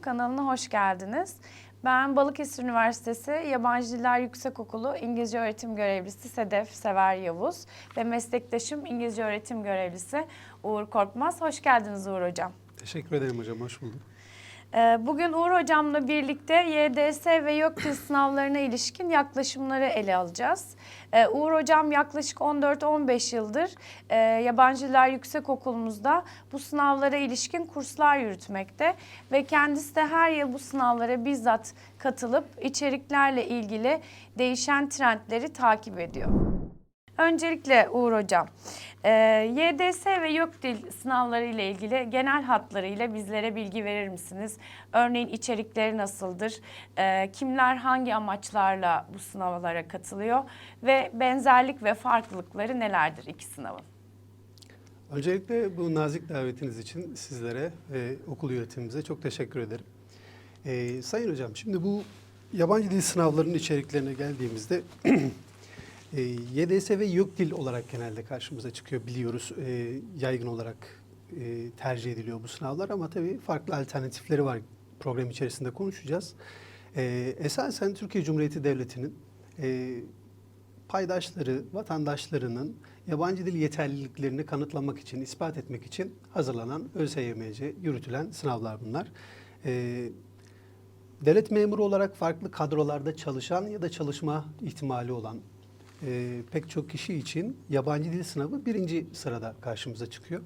Kanalına hoş geldiniz. Ben Balıkesir Üniversitesi Yabancı Diller Yüksekokulu İngilizce Öğretim Görevlisi Sedef Sever Yavuz ve meslektaşım İngilizce Öğretim Görevlisi Uğur Korkmaz. Hoş geldiniz Uğur Hocam. Teşekkür ederim hocam, hoş bulduk. Ee, Bugün Uğur Hocam'la birlikte YDS ve YÖKDİL sınavlarına ilişkin yaklaşımları ele alacağız. Ee, Uğur Hocam yaklaşık 14-15 yıldır e, Yabancı Diller Yüksekokulumuzda bu sınavlara ilişkin kurslar yürütmekte ve kendisi de her yıl bu sınavlara bizzat katılıp içeriklerle ilgili değişen trendleri takip ediyor. Öncelikle Uğur Hocam, e, YDS ve YÖKDİL sınavları ile ilgili genel hatlarıyla bizlere bilgi verir misiniz? Örneğin içerikleri nasıldır? E, kimler hangi amaçlarla bu sınavlara katılıyor? Ve benzerlik ve farklılıkları nelerdir iki sınavın? Öncelikle bu nazik davetiniz için sizlere ve okul yönetimimize çok teşekkür ederim. Ee, Sayın Hocam, şimdi bu yabancı dil sınavlarının içeriklerine geldiğimizde e, YDS ve YÖK dil olarak genelde karşımıza çıkıyor biliyoruz. E, yaygın olarak e, tercih ediliyor bu sınavlar ama tabii farklı alternatifleri var. Program içerisinde konuşacağız. E, esasen Türkiye Cumhuriyeti Devleti'nin e, paydaşları, vatandaşlarının yabancı dil yeterliliklerini kanıtlamak için, ispat etmek için hazırlanan ÖSYM'ce yürütülen sınavlar bunlar. Ee, devlet memuru olarak farklı kadrolarda çalışan ya da çalışma ihtimali olan e, pek çok kişi için yabancı dil sınavı birinci sırada karşımıza çıkıyor.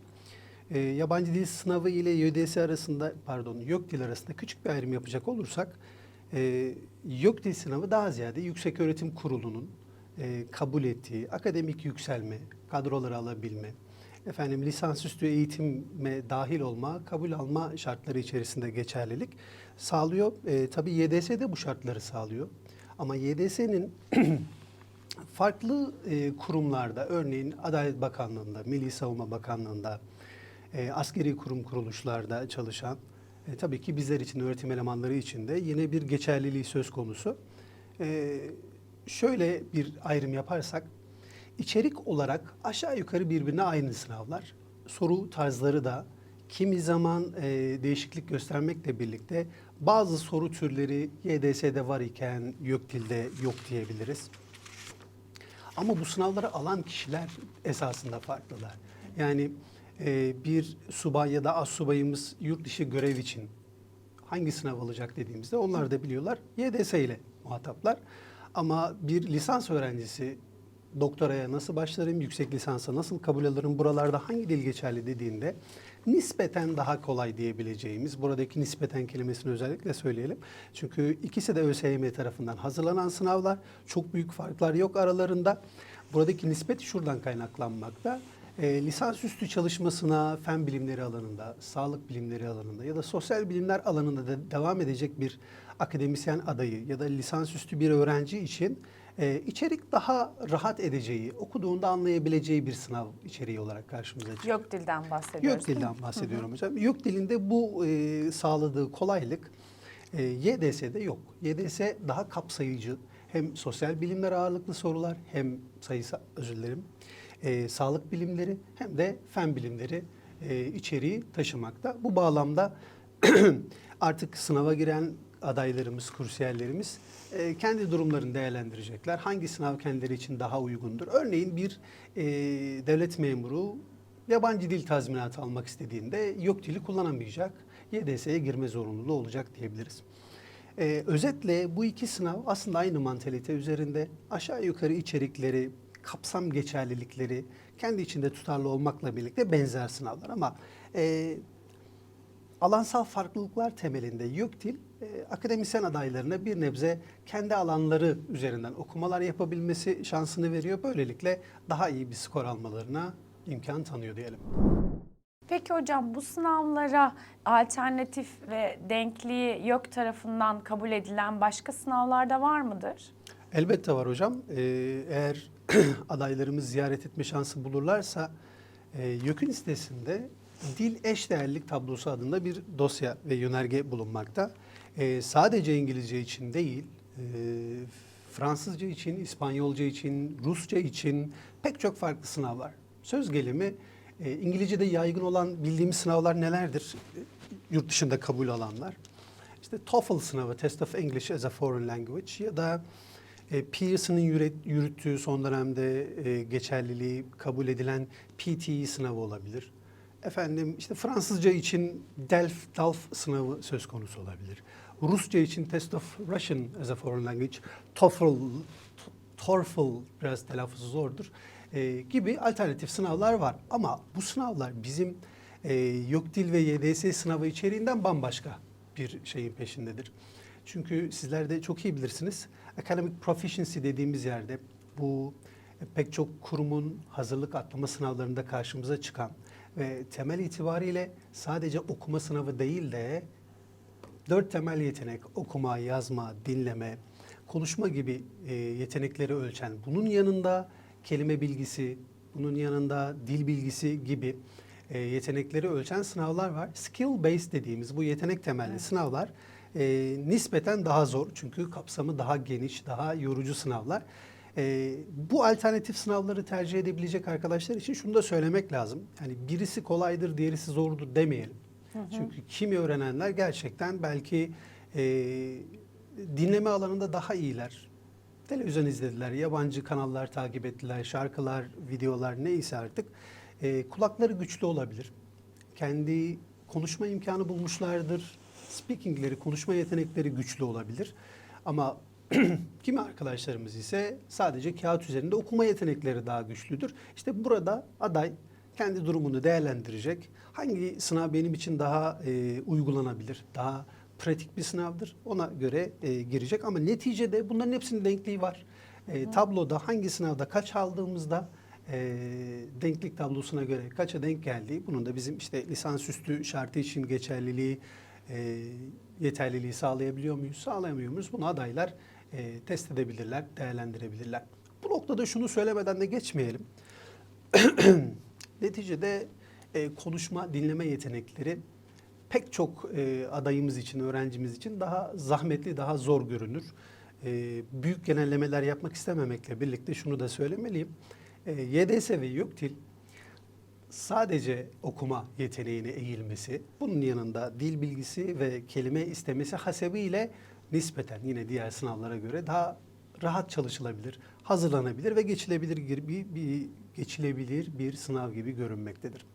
E, yabancı dil sınavı ile YDS arasında, pardon YÖK dil arasında küçük bir ayrım yapacak olursak, e, YÖK dil sınavı daha ziyade Yüksek Öğretim Kurulu'nun e, kabul ettiği akademik yükselme, kadroları alabilme, efendim lisansüstü eğitime dahil olma, kabul alma şartları içerisinde geçerlilik sağlıyor. E, tabii YDS de bu şartları sağlıyor. Ama YDS'nin farklı e, kurumlarda, örneğin Adalet Bakanlığı'nda, Milli Savunma Bakanlığı'nda, e, askeri kurum kuruluşlarda çalışan, e, tabii ki bizler için, öğretim elemanları için de yine bir geçerliliği söz konusu. E, şöyle bir ayrım yaparsak, içerik olarak aşağı yukarı birbirine aynı sınavlar. Soru tarzları da kimi zaman e, değişiklik göstermekle birlikte bazı soru türleri YDS'de var iken YÖKDİL'de yok diyebiliriz. Ama bu sınavları alan kişiler esasında farklılar. Yani e, bir subay ya da az subayımız yurt dışı görev için hangi sınav alacak dediğimizde onlar da biliyorlar YDS ile muhataplar. Ama bir lisans öğrencisi doktoraya nasıl başlarım, yüksek lisansa nasıl kabul alırım, buralarda hangi dil geçerli dediğinde nispeten daha kolay diyebileceğimiz, buradaki nispeten kelimesini özellikle söyleyelim. Çünkü ikisi de ÖSYM tarafından hazırlanan sınavlar. Çok büyük farklar yok aralarında. Buradaki nispet şuradan kaynaklanmakta. E, lisansüstü çalışmasına fen bilimleri alanında, sağlık bilimleri alanında ya da sosyal bilimler alanında da devam edecek bir akademisyen adayı ya da lisansüstü bir öğrenci için e, içerik daha rahat edeceği, okuduğunda anlayabileceği bir sınav içeriği olarak karşımıza çıkıyor. Yok dilden bahsediyoruz. Yok dilden bahsediyorum hocam. Yok dilinde bu e, sağladığı kolaylık e, YDS'de yok. YDS daha kapsayıcı. Hem sosyal bilimler ağırlıklı sorular hem sayısal özür dilerim. e, sağlık bilimleri hem de fen bilimleri e, içeriği taşımakta. Bu bağlamda artık sınava giren adaylarımız, kursiyerlerimiz e, kendi durumlarını değerlendirecekler. Hangi sınav kendileri için daha uygundur? Örneğin bir e, devlet memuru yabancı dil tazminatı almak istediğinde yok dili kullanamayacak. YDS'ye girme zorunluluğu olacak diyebiliriz. E, özetle bu iki sınav aslında aynı mantalite üzerinde aşağı yukarı içerikleri, kapsam geçerlilikleri kendi içinde tutarlı olmakla birlikte benzer sınavlar ama e, alansal farklılıklar temelinde YÖKDİL e, akademisyen adaylarına bir nebze kendi alanları üzerinden okumalar yapabilmesi şansını veriyor. Böylelikle daha iyi bir skor almalarına imkan tanıyor diyelim. Peki hocam bu sınavlara alternatif ve denkliği yok tarafından kabul edilen başka sınavlar da var mıdır? Elbette var hocam. Ee, eğer adaylarımız ziyaret etme şansı bulurlarsa e, YÖK'ün sitesinde dil eşdeğerlik tablosu adında bir dosya ve yönerge bulunmakta. Ee, sadece İngilizce için değil, e, Fransızca için, İspanyolca için, Rusça için pek çok farklı sınav var. Söz gelimi e, İngilizce'de yaygın olan bildiğimiz sınavlar nelerdir? yurt dışında kabul alanlar. İşte TOEFL sınavı, Test of English as a Foreign Language ya da e, Pearson'ın yürüt- yürüttüğü son dönemde e, geçerliliği kabul edilen PTE sınavı olabilir. Efendim işte Fransızca için DELF, DALF sınavı söz konusu olabilir. Rusça için Test of Russian as a Foreign Language, TOEFL, TOEFL biraz telaffuzu zordur e, gibi alternatif sınavlar var. Ama bu sınavlar bizim e, YÖKDİL ve YDS sınavı içeriğinden bambaşka bir şeyin peşindedir. Çünkü sizler de çok iyi bilirsiniz. Academic Proficiency dediğimiz yerde bu e, pek çok kurumun hazırlık atlama sınavlarında karşımıza çıkan ve temel itibariyle sadece okuma sınavı değil de dört temel yetenek okuma, yazma, dinleme, konuşma gibi e, yetenekleri ölçen bunun yanında kelime bilgisi, bunun yanında dil bilgisi gibi e, yetenekleri ölçen sınavlar var. Skill based dediğimiz bu yetenek temelli sınavlar e, nispeten daha zor çünkü kapsamı daha geniş, daha yorucu sınavlar. E, bu alternatif sınavları tercih edebilecek arkadaşlar için şunu da söylemek lazım. Yani birisi kolaydır, diğerisi zordur demeyelim. Çünkü kimi öğrenenler gerçekten belki e, dinleme alanında daha iyiler. Televizyon izlediler, yabancı kanallar takip ettiler, şarkılar, videolar neyse artık. E, kulakları güçlü olabilir. Kendi konuşma imkanı bulmuşlardır. Speakingleri, konuşma yetenekleri güçlü olabilir. Ama kimi arkadaşlarımız ise sadece kağıt üzerinde okuma yetenekleri daha güçlüdür. İşte burada aday kendi durumunu değerlendirecek. Hangi sınav benim için daha e, uygulanabilir, daha pratik bir sınavdır ona göre e, girecek. Ama neticede bunların hepsinin denkliği var. E, tabloda hangi sınavda kaç aldığımızda e, denklik tablosuna göre kaça denk geldiği, bunun da bizim işte lisansüstü şartı için geçerliliği, e, yeterliliği sağlayabiliyor muyuz, sağlayamıyor muyuz? Bunu adaylar e, test edebilirler, değerlendirebilirler. Bu noktada şunu söylemeden de geçmeyelim. Neticede e, konuşma, dinleme yetenekleri pek çok e, adayımız için, öğrencimiz için daha zahmetli, daha zor görünür. E, büyük genellemeler yapmak istememekle birlikte şunu da söylemeliyim. E, YDS ve YÖKDİL sadece okuma yeteneğine eğilmesi, bunun yanında dil bilgisi ve kelime istemesi hasebiyle nispeten yine diğer sınavlara göre daha rahat çalışılabilir, hazırlanabilir ve geçilebilir bir, bir geçilebilir bir sınav gibi görünmektedir.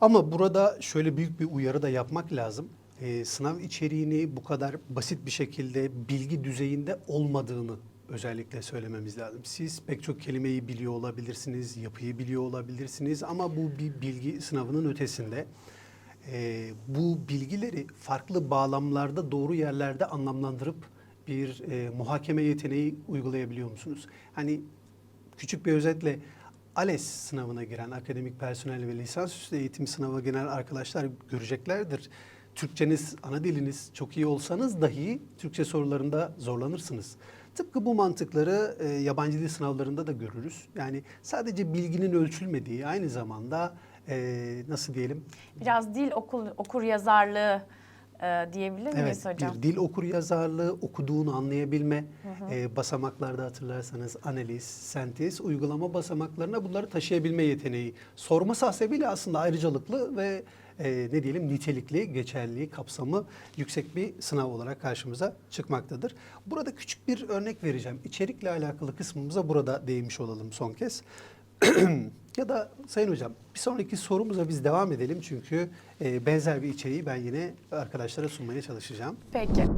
Ama burada şöyle büyük bir uyarı da yapmak lazım. Ee, sınav içeriğini bu kadar basit bir şekilde bilgi düzeyinde olmadığını özellikle söylememiz lazım. Siz pek çok kelimeyi biliyor olabilirsiniz, yapıyı biliyor olabilirsiniz ama bu bir bilgi sınavının ötesinde. Ee, bu bilgileri farklı bağlamlarda doğru yerlerde anlamlandırıp bir e, muhakeme yeteneği uygulayabiliyor musunuz? Hani küçük bir özetle ALES sınavına giren akademik personel ve lisansüstü eğitim sınavına giren arkadaşlar göreceklerdir. Türkçeniz, ana diliniz çok iyi olsanız dahi Türkçe sorularında zorlanırsınız. Tıpkı bu mantıkları e, yabancı dil sınavlarında da görürüz. Yani sadece bilginin ölçülmediği aynı zamanda e, nasıl diyelim Biraz dil okul, okur yazarlığı e, diyebilir miyiz hocam? bir dil okur yazarlığı, okuduğunu anlayabilme e, basamaklarda hatırlarsanız analiz, sentez, uygulama basamaklarına bunları taşıyabilme yeteneği. Sorması hasebiyle aslında ayrıcalıklı ve e, ne diyelim nitelikli, geçerliliği, kapsamı yüksek bir sınav olarak karşımıza çıkmaktadır. Burada küçük bir örnek vereceğim. İçerikle alakalı kısmımıza burada değinmiş olalım son kez. ya da Sayın Hocam bir sonraki sorumuza biz devam edelim çünkü e, benzer bir içeriği ben yine arkadaşlara sunmaya çalışacağım. Peki.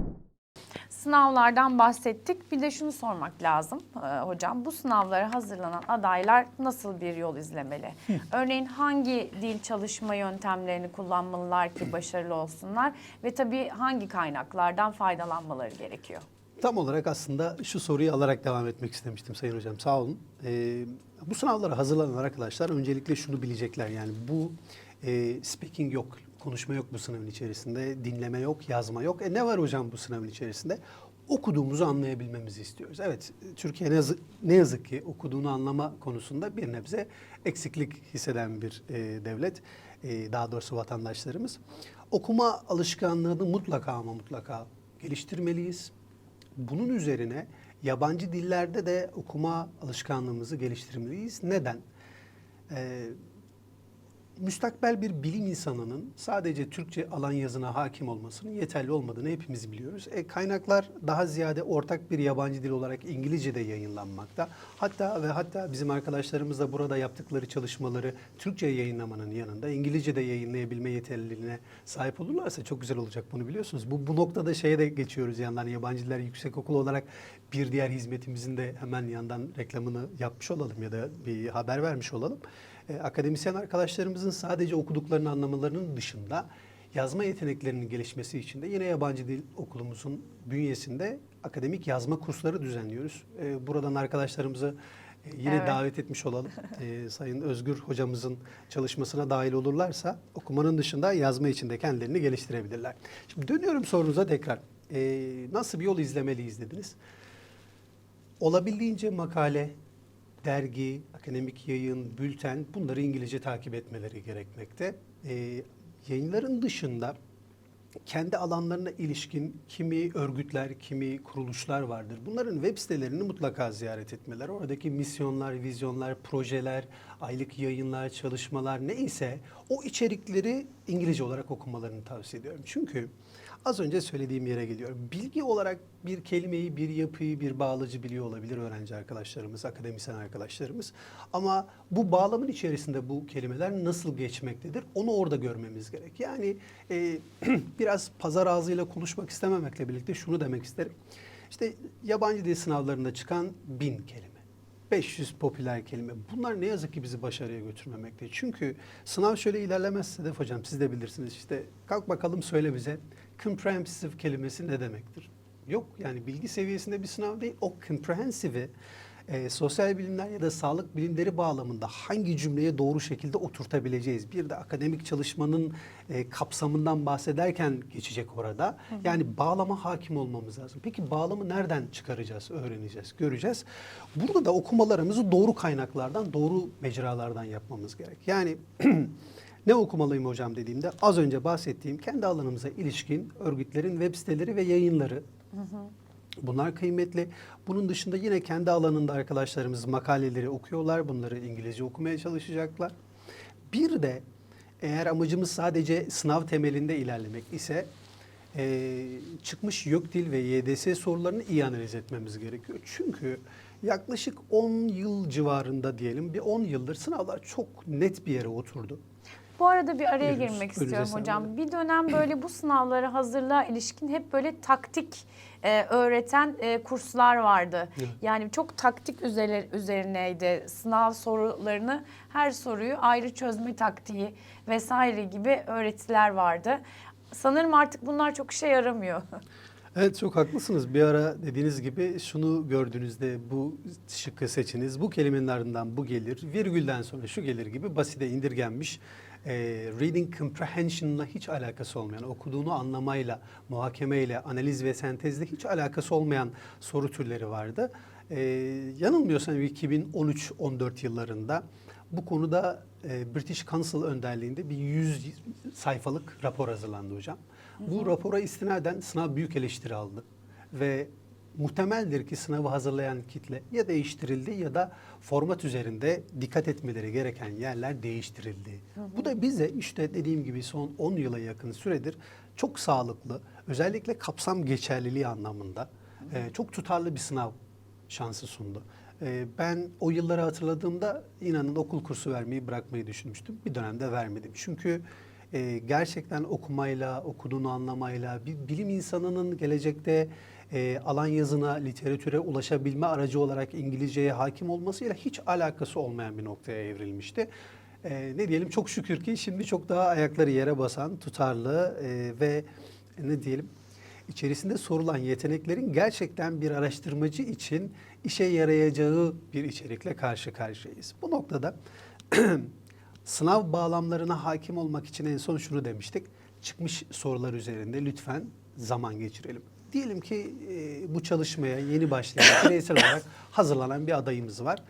Sınavlardan bahsettik. Bir de şunu sormak lazım e, hocam. Bu sınavlara hazırlanan adaylar nasıl bir yol izlemeli? Örneğin hangi dil çalışma yöntemlerini kullanmalılar ki başarılı olsunlar? Ve tabii hangi kaynaklardan faydalanmaları gerekiyor? Tam olarak aslında şu soruyu alarak devam etmek istemiştim Sayın Hocam. Sağ olun. Ee, bu sınavlara hazırlanan arkadaşlar öncelikle şunu bilecekler. Yani bu e, speaking yok, konuşma yok bu sınavın içerisinde, dinleme yok, yazma yok. E ne var hocam bu sınavın içerisinde? Okuduğumuzu anlayabilmemizi istiyoruz. Evet, Türkiye ne yazık, ne yazık ki okuduğunu anlama konusunda bir nebze eksiklik hisseden bir e, devlet. E, daha doğrusu vatandaşlarımız. Okuma alışkanlığını mutlaka ama mutlaka geliştirmeliyiz. Bunun üzerine yabancı dillerde de okuma alışkanlığımızı geliştirmeliyiz. Neden? Ee, müstakbel bir bilim insanının sadece Türkçe alan yazına hakim olmasının yeterli olmadığını hepimiz biliyoruz. E, kaynaklar daha ziyade ortak bir yabancı dil olarak İngilizce'de yayınlanmakta. Hatta ve hatta bizim arkadaşlarımız da burada yaptıkları çalışmaları Türkçe yayınlamanın yanında İngilizce'de yayınlayabilme yeterliliğine sahip olurlarsa çok güzel olacak bunu biliyorsunuz. Bu, bu noktada şeye de geçiyoruz yandan yabancı diller yüksek okulu olarak bir diğer hizmetimizin de hemen yandan reklamını yapmış olalım ya da bir haber vermiş olalım. E, akademisyen arkadaşlarımızın sadece okuduklarını anlamalarının dışında yazma yeteneklerinin gelişmesi için de yine yabancı dil okulumuzun bünyesinde akademik yazma kursları düzenliyoruz. E, buradan arkadaşlarımızı e, yine Evet. davet etmiş olalım. Sayın Özgür hocamızın çalışmasına dahil olurlarsa okumanın dışında yazma için de kendilerini geliştirebilirler. Şimdi dönüyorum sorunuza tekrar. Nasıl bir yol izlemeliyiz dediniz. Olabildiğince makale, dergi, akademik yayın, bülten bunları İngilizce takip etmeleri gerekmekte. Ee, yayınların dışında kendi alanlarına ilişkin kimi örgütler, kimi kuruluşlar vardır. Bunların web sitelerini mutlaka ziyaret etmeler. Oradaki misyonlar, vizyonlar, projeler, aylık yayınlar, çalışmalar neyse o içerikleri İngilizce olarak okumalarını tavsiye ediyorum. Çünkü az önce söylediğim yere geliyorum. Bilgi olarak bir kelimeyi, bir yapıyı, bir bağlacı biliyor olabilir öğrenci arkadaşlarımız, akademisyen arkadaşlarımız. Ama bu bağlamın içerisinde bu kelimeler nasıl geçmektedir onu orada görmemiz gerek. Yani e, biraz pazar ağzıyla konuşmak istememekle birlikte şunu demek isterim. İşte yabancı dil sınavlarında çıkan bin kelime. 500 popüler kelime. Bunlar ne yazık ki bizi başarıya götürmemekte. Çünkü sınav şöyle ilerlemez Sedef Hocam siz de bilirsiniz. İşte kalk bakalım söyle bize comprehensive kelimesi ne demektir? Yok yani bilgi seviyesinde bir sınav değil. O comprehensive'i e, sosyal bilimler ya da sağlık bilimleri bağlamında hangi cümleye doğru şekilde oturtabileceğiz? Bir de akademik çalışmanın e, kapsamından bahsederken geçecek orada. Yani bağlama hakim olmamız lazım. Peki bağlamı nereden çıkaracağız, öğreneceğiz, göreceğiz? Burada da okumalarımızı doğru kaynaklardan, doğru mecralardan yapmamız gerek. Yani ne okumalıyım hocam dediğimde az önce bahsettiğim kendi alanımıza ilişkin örgütlerin web siteleri ve yayınları Bunlar kıymetli. Bunun dışında yine kendi alanında arkadaşlarımız makaleleri okuyorlar. Bunları İngilizce okumaya çalışacaklar. Bir de eğer amacımız sadece sınav temelinde ilerlemek ise eee, çıkmış YÖKDİL ve YDS sorularını iyi analiz etmemiz gerekiyor. Çünkü yaklaşık 10 yıl civarında diyelim bir 10 yıldır sınavlar çok net bir yere oturdu. Bu arada bir araya Buyurunuz, girmek istiyorum Esra hocam. Bir dönem böyle bu sınavlara hazırlığa ilişkin hep böyle taktik e, öğreten e, kurslar vardı. Evet. Yani çok taktik üzeri, üzerineydi. Sınav sorularını her soruyu ayrı çözme taktiği vesaire gibi öğretiler vardı. Sanırım artık bunlar çok işe yaramıyor. Evet çok haklısınız. Bir ara dediğiniz gibi şunu gördüğünüzde bu şıkkı seçiniz. Bu kelimenin ardından bu gelir. Virgülden sonra şu gelir gibi basite indirgenmiş. E, reading comprehension'la hiç alakası olmayan, okuduğunu anlamayla, muhakemeyle, analiz ve sentezle hiç alakası olmayan soru türleri vardı. E, yanılmıyorsam 2013-14 yıllarında bu konuda e, British Council önderliğinde bir 100 sayfalık rapor hazırlandı hocam. Bu rapora istinaden sınav büyük eleştiri aldı ve muhtemeldir ki sınavı hazırlayan kitle ya değiştirildi ya da format üzerinde dikkat etmeleri gereken yerler değiştirildi. Bu da bize işte dediğim gibi son 10 yıla yakın süredir çok sağlıklı, özellikle kapsam geçerliliği anlamında e, çok tutarlı bir sınav şansı sundu. Ee, Ben o yılları hatırladığımda inanın okul kursu vermeyi bırakmayı düşünmüştüm. Bir dönemde vermedim. Çünkü e, gerçekten okumayla, okuduğunu anlamayla, bir bilim insanının gelecekte e, alan yazına, literatüre ulaşabilme aracı olarak İngilizceye hakim olmasıyla hiç alakası olmayan bir noktaya evrilmişti. E, ne diyelim çok şükür ki şimdi çok daha ayakları yere basan, tutarlı e, ve ne diyelim içerisinde sorulan yeteneklerin gerçekten bir araştırmacı için işe yarayacağı bir içerikle karşı karşıyayız. Bu noktada sınav bağlamlarına hakim olmak için en son şunu demiştik. Çıkmış sorular üzerinde lütfen zaman geçirelim. Diyelim ki e, bu çalışmaya yeni başlayan, bireysel olarak hazırlanan bir adayımız var.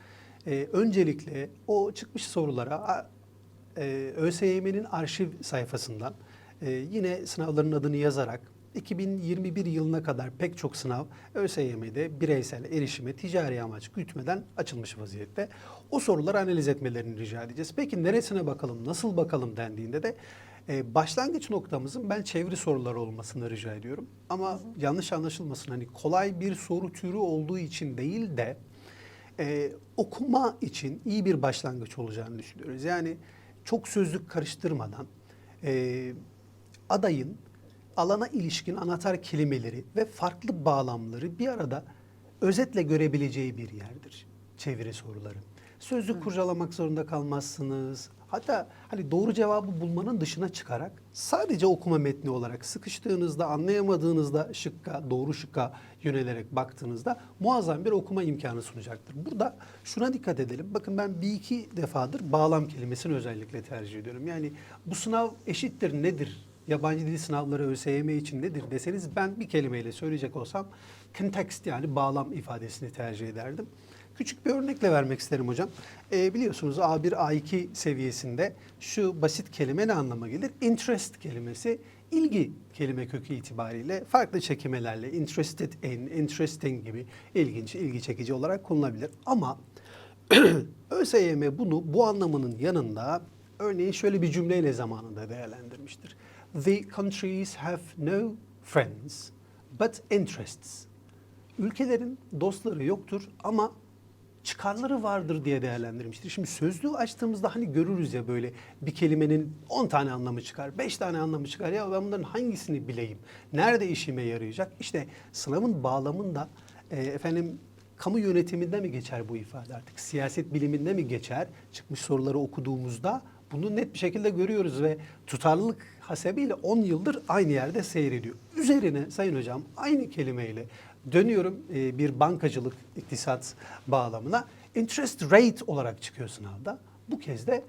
E, öncelikle o çıkmış sorulara e, ÖSYM'nin arşiv sayfasından e, yine sınavların adını yazarak 2021 yılına kadar pek çok sınav ÖSYM'de bireysel erişime ticari amaç gütmeden açılmış vaziyette. O soruları analiz etmelerini rica edeceğiz. Peki neresine bakalım, nasıl bakalım dendiğinde de e, başlangıç noktamızın ben çeviri soruları olmasını rica ediyorum. Ama yanlış anlaşılmasın hani kolay bir soru türü olduğu için değil de e, okuma için iyi bir başlangıç olacağını düşünüyoruz. Yani çok sözlük karıştırmadan e, adayın alana ilişkin anahtar kelimeleri ve farklı bağlamları bir arada özetle görebileceği bir yerdir çeviri soruları. Sözlük kurcalamak zorunda kalmazsınız. Hatta hani doğru cevabı bulmanın dışına çıkarak sadece okuma metni olarak sıkıştığınızda, anlayamadığınızda şıkka, doğru şıkka yönelerek baktığınızda muazzam bir okuma imkanı sunacaktır. Burada şuna dikkat edelim. Bakın ben bir iki defadır bağlam kelimesini özellikle tercih ediyorum. Yani bu sınav eşittir nedir? Yabancı dil sınavları ÖSYM için nedir deseniz ben bir kelimeyle söyleyecek olsam context yani bağlam ifadesini tercih ederdim. Küçük bir örnekle vermek isterim hocam. Ee, biliyorsunuz A1, A2 seviyesinde şu basit kelime ne anlama gelir? Interest kelimesi ilgi kelime kökü itibariyle farklı çekimelerle interested in, interesting gibi ilginç, ilgi çekici olarak kullanılabilir. Ama ÖSYM bunu bu anlamının yanında örneğin şöyle bir cümleyle zamanında değerlendirmiştir. The countries have no friends but interests. Ülkelerin dostları yoktur ama çıkarları vardır diye değerlendirmiştir. Şimdi sözlüğü açtığımızda hani görürüz ya böyle bir kelimenin 10 tane anlamı çıkar, 5 tane anlamı çıkar. Ya ben bunların hangisini bileyim? Nerede işime yarayacak? İşte sınavın bağlamında e, efendim kamu yönetiminde mi geçer bu ifade artık? Siyaset biliminde mi geçer? Çıkmış soruları okuduğumuzda bunu net bir şekilde görüyoruz ve tutarlılık hasebiyle 10 yıldır aynı yerde seyrediyor. Üzerine Sayın Hocam aynı kelimeyle dönüyorum e, bir bankacılık iktisat bağlamına. Interest rate olarak çıkıyor sınavda. Bu kez de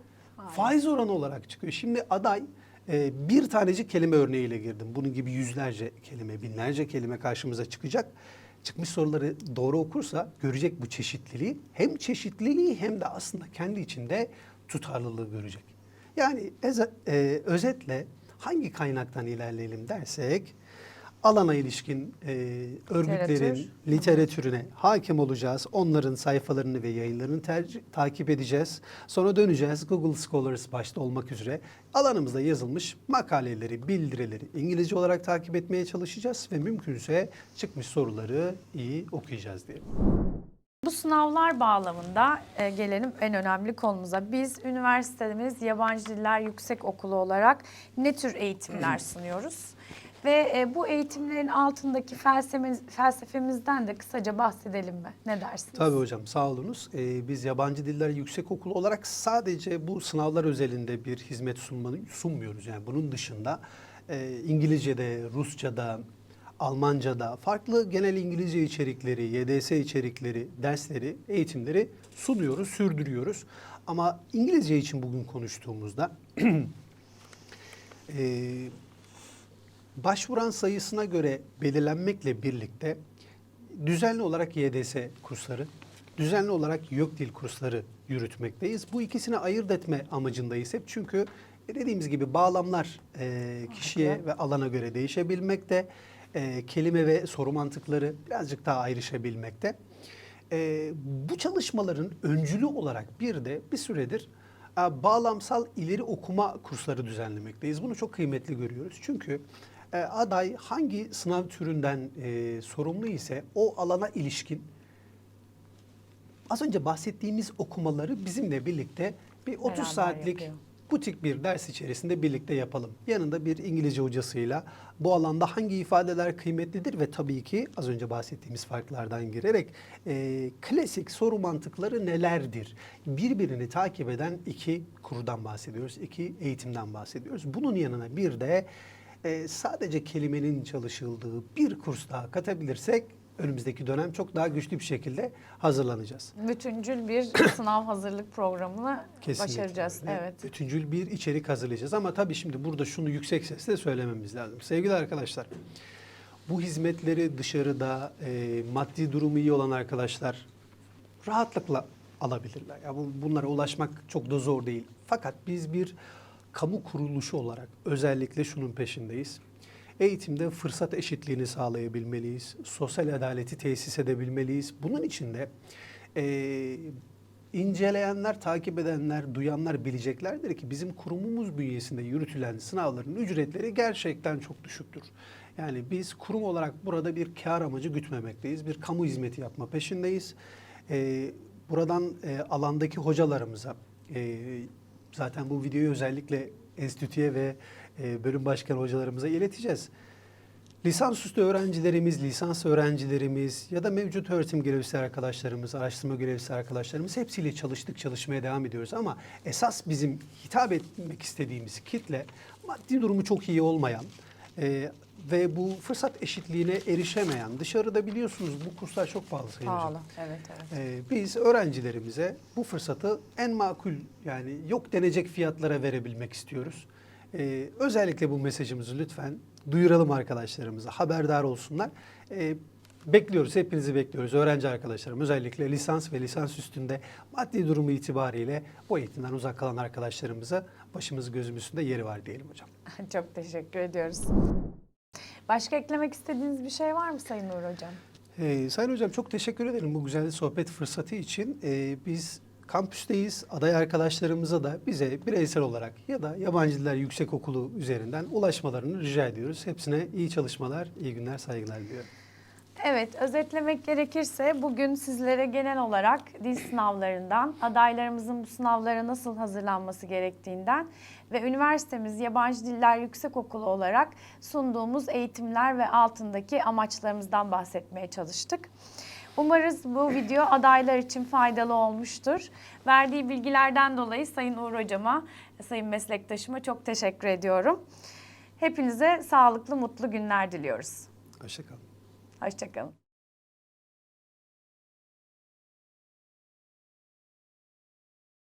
faiz oranı olarak çıkıyor. Şimdi aday e, bir tanecik kelime örneğiyle girdim. Bunun gibi yüzlerce kelime, binlerce kelime karşımıza çıkacak. Çıkmış soruları doğru okursa görecek bu çeşitliliği. Hem çeşitliliği hem de aslında kendi içinde tutarlılığı görecek. Yani eze- e, özetle hangi kaynaktan ilerleyelim dersek alana ilişkin e, örgütlerin Literatür. literatürüne hakim olacağız. Onların sayfalarını ve yayınlarını tercih, takip edeceğiz. Sonra döneceğiz Google Scholars başta olmak üzere alanımızda yazılmış makaleleri, bildirileri İngilizce olarak takip etmeye çalışacağız ve mümkünse çıkmış soruları iyi okuyacağız diye. Bu sınavlar bağlamında e, gelelim en önemli konumuza. Biz üniversitemiz Yabancı Diller Yüksek Okulu olarak ne tür eğitimler sunuyoruz? Ve e, bu eğitimlerin altındaki felsefemiz, felsefemizden de kısaca bahsedelim mi? Ne dersiniz? Tabii hocam sağ olunuz. Ee, biz Yabancı Diller Yüksek Okulu olarak sadece bu sınavlar özelinde bir hizmet sunmanı sunmuyoruz. Yani bunun dışında e, İngilizce'de, Rusça'da, Almanca'da farklı genel İngilizce içerikleri, YDS içerikleri, dersleri, eğitimleri sunuyoruz, sürdürüyoruz. Ama İngilizce için bugün konuştuğumuzda e, başvuran sayısına göre belirlenmekle birlikte düzenli olarak YDS kursları, düzenli olarak YÖK dil kursları yürütmekteyiz. Bu ikisini ayırt etme amacındayız hep. Çünkü dediğimiz gibi bağlamlar e, kişiye ve alana göre değişebilmekte. E, kelime ve soru mantıkları birazcık daha ayrışabilmekte. E, bu çalışmaların öncülü olarak bir de bir süredir e, bağlamsal ileri okuma kursları düzenlemekteyiz. Bunu çok kıymetli görüyoruz. Çünkü e, aday hangi sınav türünden e, sorumlu ise o alana ilişkin az önce bahsettiğimiz okumaları bizimle birlikte bir 30 Beraber saatlik yapıyor. butik bir ders içerisinde birlikte yapalım. Yanında bir İngilizce hocasıyla bu alanda hangi ifadeler kıymetlidir ve tabii ki az önce bahsettiğimiz farklardan girerek e, klasik soru mantıkları nelerdir? Birbirini takip eden iki kurdan bahsediyoruz, iki eğitimden bahsediyoruz. Bunun yanına bir de e, sadece kelimenin çalışıldığı bir kurs daha katabilirsek önümüzdeki dönem çok daha güçlü bir şekilde hazırlanacağız. Bütüncül bir sınav hazırlık programını Kesinlikle başaracağız. öyle. Evet. Bütüncül bir içerik hazırlayacağız ama tabii şimdi burada şunu yüksek sesle söylememiz lazım. Sevgili arkadaşlar, bu hizmetleri dışarıda e, maddi durumu iyi olan arkadaşlar rahatlıkla alabilirler. Ya bu, bunlara ulaşmak çok da zor değil. Fakat biz bir kamu kuruluşu olarak özellikle şunun peşindeyiz. Eğitimde fırsat eşitliğini sağlayabilmeliyiz. Sosyal adaleti tesis edebilmeliyiz. Bunun için de e, inceleyenler, takip edenler, duyanlar bileceklerdir ki bizim kurumumuz bünyesinde yürütülen sınavların ücretleri gerçekten çok düşüktür. Yani biz kurum olarak burada bir kar amacı gütmemekteyiz. Bir kamu hizmeti yapma peşindeyiz. E, buradan e, alandaki hocalarımıza, e, zaten bu videoyu özellikle enstitüye ve e, bölüm başkanı hocalarımıza ileteceğiz. Lisansüstü öğrencilerimiz, lisans öğrencilerimiz ya da mevcut öğretim görevlisi arkadaşlarımız, araştırma görevlisi arkadaşlarımız hepsiyle çalıştık, çalışmaya devam ediyoruz. Ama esas bizim hitap etmek istediğimiz kitle maddi durumu çok iyi olmayan e, ve bu fırsat eşitliğine erişemeyen, dışarıda biliyorsunuz bu kurslar çok pahalı Hocam. Pahalı. Evet evet. Ee, biz öğrencilerimize bu fırsatı en makul yani yok denecek fiyatlara verebilmek istiyoruz. Ee, özellikle bu mesajımızı lütfen duyuralım arkadaşlarımıza, haberdar olsunlar. Ee, bekliyoruz, hepinizi bekliyoruz. Öğrenci arkadaşlarım özellikle lisans ve lisans üstünde maddi durumu itibariyle bu eğitimden uzak kalan arkadaşlarımıza başımız gözümüz üstünde yeri var diyelim hocam. Çok teşekkür ediyoruz. Başka eklemek istediğiniz bir şey var mı Sayın Uğur Hocam? Ee, Sayın Hocam çok teşekkür ederim bu güzel sohbet fırsatı için. Ee, biz kampüsteyiz. Aday arkadaşlarımıza da bize bireysel olarak ya da Yabancı Diller Yüksekokulu üzerinden ulaşmalarını rica ediyoruz. Hepsine iyi çalışmalar, iyi günler, saygılar diliyorum. Evet, özetlemek gerekirse bugün sizlere genel olarak dil sınavlarından, adaylarımızın bu sınavlara nasıl hazırlanması gerektiğinden ve üniversitemiz Yabancı Diller Yüksekokulu olarak sunduğumuz eğitimler ve altındaki amaçlarımızdan bahsetmeye çalıştık. Umarız bu video adaylar için faydalı olmuştur. Verdiği bilgilerden dolayı Sayın Uğur Hocama, Sayın meslektaşıma çok teşekkür ediyorum. Hepinize sağlıklı, mutlu günler diliyoruz. Hoşçakalın. Hoşçakalın.